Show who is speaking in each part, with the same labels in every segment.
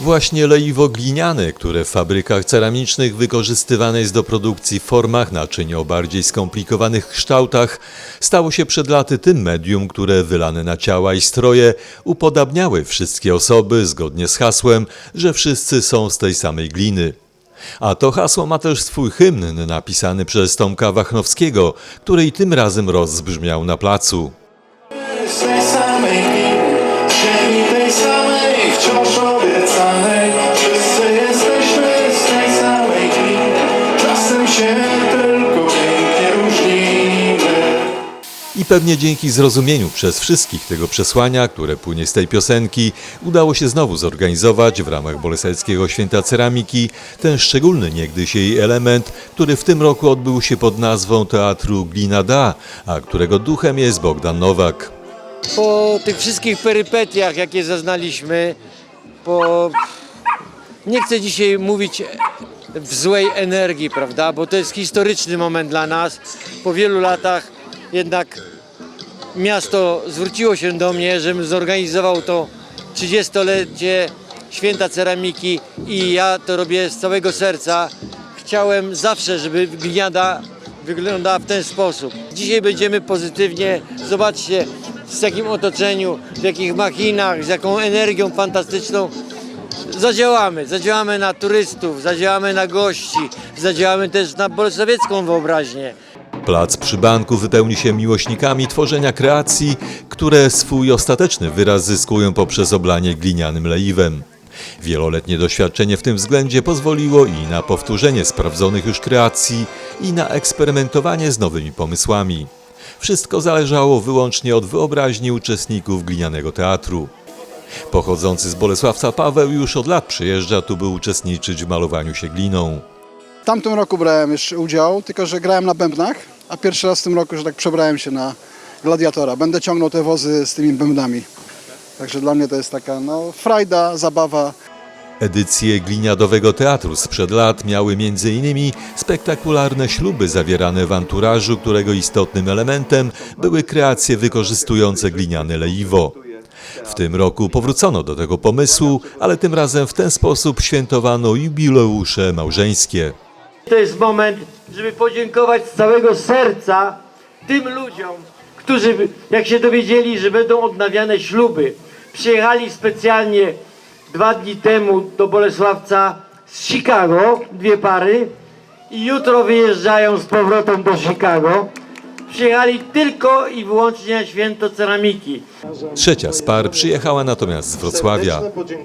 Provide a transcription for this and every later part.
Speaker 1: Właśnie leiwo gliniane, które w fabrykach ceramicznych wykorzystywane jest do produkcji w formach naczyń o bardziej skomplikowanych kształtach, stało się przed laty tym medium, które wylane na ciała i stroje upodabniały wszystkie osoby zgodnie z hasłem, że wszyscy są z tej samej gliny. A to hasło ma też swój hymn napisany przez Tomka Wachnowskiego, który i tym razem rozbrzmiał na placu. Pewnie dzięki zrozumieniu przez wszystkich tego przesłania, które płynie z tej piosenki, udało się znowu zorganizować w ramach Bolesławskiego Święta Ceramiki ten szczególny niegdyś jej element, który w tym roku odbył się pod nazwą Teatru Glina Da, a którego duchem jest Bogdan Nowak.
Speaker 2: po tych wszystkich perypetiach, jakie zaznaliśmy, po... nie chcę dzisiaj mówić w złej energii, prawda, bo to jest historyczny moment dla nas. Po wielu latach jednak miasto zwróciło się do mnie, żebym zorganizował to 30-lecie Święta Ceramiki i ja to robię z całego serca. Chciałem zawsze, żeby gliniada wyglądała w ten sposób. Dzisiaj będziemy pozytywnie, zobaczcie z jakim otoczeniu, w jakich machinach, z jaką energią fantastyczną zadziałamy. Zadziałamy na turystów, zadziałamy na gości, zadziałamy też na bolesławiecką wyobraźnię.
Speaker 1: Plac przy banku wypełni się miłośnikami tworzenia kreacji, które swój ostateczny wyraz zyskują poprzez oblanie glinianym leiwem. Wieloletnie doświadczenie w tym względzie pozwoliło i na powtórzenie sprawdzonych już kreacji, i na eksperymentowanie z nowymi pomysłami. Wszystko zależało wyłącznie od wyobraźni uczestników glinianego teatru. Pochodzący z Bolesławca Paweł już od lat przyjeżdża tu, by uczestniczyć w malowaniu się gliną.
Speaker 3: W tamtym roku brałem już udział, tylko że grałem na bębnach, a pierwszy raz w tym roku, że tak przebrałem się na gladiatora. Będę ciągnął te wozy z tymi bębnami. Także dla mnie to jest taka no, frajda, zabawa.
Speaker 1: Edycje gliniadowego teatru sprzed lat miały m.in. spektakularne śluby zawierane w anturażu, którego istotnym elementem były kreacje wykorzystujące gliniane leiwo. W tym roku powrócono do tego pomysłu, ale tym razem w ten sposób świętowano jubileusze małżeńskie.
Speaker 2: To jest moment, żeby podziękować z całego serca tym ludziom, którzy jak się dowiedzieli, że będą odnawiane śluby, przyjechali specjalnie dwa dni temu do Bolesławca z Chicago, dwie pary i jutro wyjeżdżają z powrotem do Chicago. Przyjechali tylko i wyłącznie na święto ceramiki.
Speaker 1: Trzecia z par przyjechała natomiast z Wrocławia.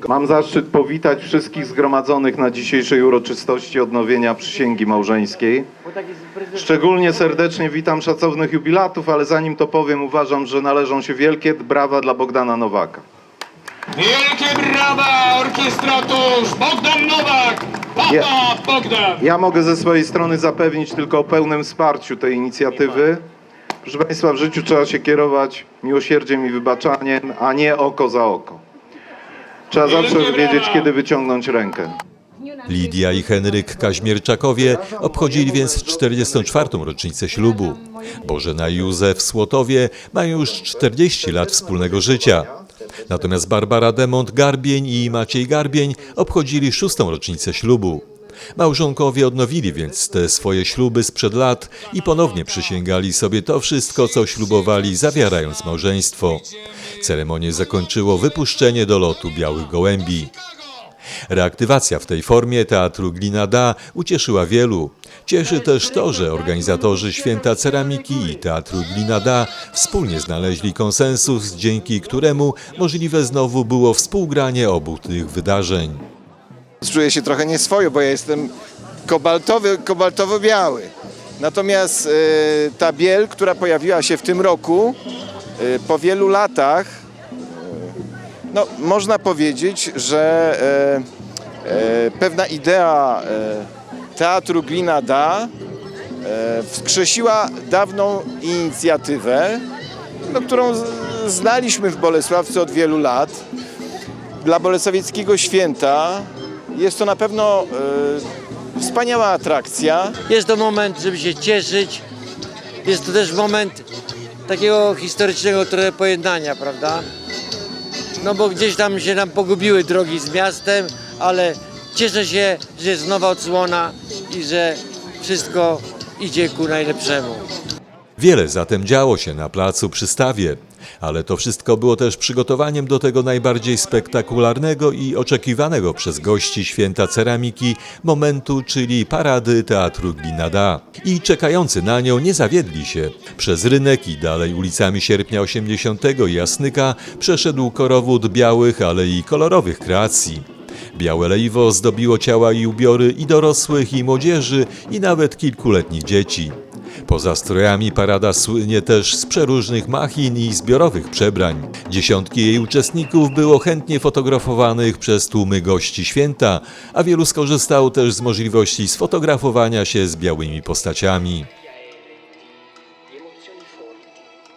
Speaker 4: Mam zaszczyt powitać wszystkich zgromadzonych na dzisiejszej uroczystości odnowienia przysięgi małżeńskiej. Szczególnie serdecznie witam szacownych jubilatów, ale zanim to powiem, uważam, że należą się wielkie brawa dla Bogdana Nowaka.
Speaker 5: Wielkie brawa, orkiestratorzy! Bogdan Nowak! Papa
Speaker 4: Ja-
Speaker 5: Bogdan!
Speaker 4: Ja mogę ze swojej strony zapewnić tylko o pełnym wsparciu tej inicjatywy. Proszę Państwa, w życiu trzeba się kierować miłosierdziem i wybaczaniem, a nie oko za oko. Trzeba zawsze wiedzieć, kiedy wyciągnąć rękę.
Speaker 1: Lidia i Henryk Kaźmierczakowie obchodzili więc 44. rocznicę ślubu. Bożena i Józef Słotowie mają już 40 lat wspólnego życia. Natomiast Barbara Demont Garbień i Maciej Garbień obchodzili szóstą rocznicę ślubu. Małżonkowie odnowili więc te swoje śluby sprzed lat i ponownie przysięgali sobie to wszystko, co ślubowali, zawierając małżeństwo. Ceremonię zakończyło wypuszczenie do lotu białych gołębi. Reaktywacja w tej formie Teatru Glina Da ucieszyła wielu. Cieszy też to, że organizatorzy Święta Ceramiki i Teatru Glina Da wspólnie znaleźli konsensus, dzięki któremu możliwe znowu było współgranie obu tych wydarzeń.
Speaker 6: czuję się trochę nieswojo, bo ja jestem kobaltowy, kobaltowo-biały. Natomiast e, ta biel, która pojawiła się w tym roku, e, po wielu latach, no, można powiedzieć, że e, e, pewna idea e, teatru Glina Da e, wskrzesiła dawną inicjatywę, no, którą znaliśmy w Bolesławcu od wielu lat dla Bolesławieckiego Święta jest to na pewno e, wspaniała atrakcja.
Speaker 2: Jest to moment, żeby się cieszyć. Jest to też moment takiego historycznego trochę pojednania, prawda? No bo gdzieś tam się nam pogubiły drogi z miastem, ale cieszę się, że jest nowa odsłona i że wszystko idzie ku najlepszemu.
Speaker 1: Wiele zatem działo się na placu przy stawie, ale to wszystko było też przygotowaniem do tego najbardziej spektakularnego i oczekiwanego przez gości święta ceramiki momentu, czyli parady Teatru Glinada. I czekający na nią nie zawiedli się. Przez rynek i dalej ulicami Sierpnia 80 i Jasnyka przeszedł korowód białych, ale i kolorowych kreacji. Białe lejwo zdobiło ciała i ubiory i dorosłych, i młodzieży, i nawet kilkuletnich dzieci. Poza strojami parada słynie też z przeróżnych machin i zbiorowych przebrań. Dziesiątki jej uczestników było chętnie fotografowanych przez tłumy gości święta, a wielu skorzystało też z możliwości sfotografowania się z białymi postaciami.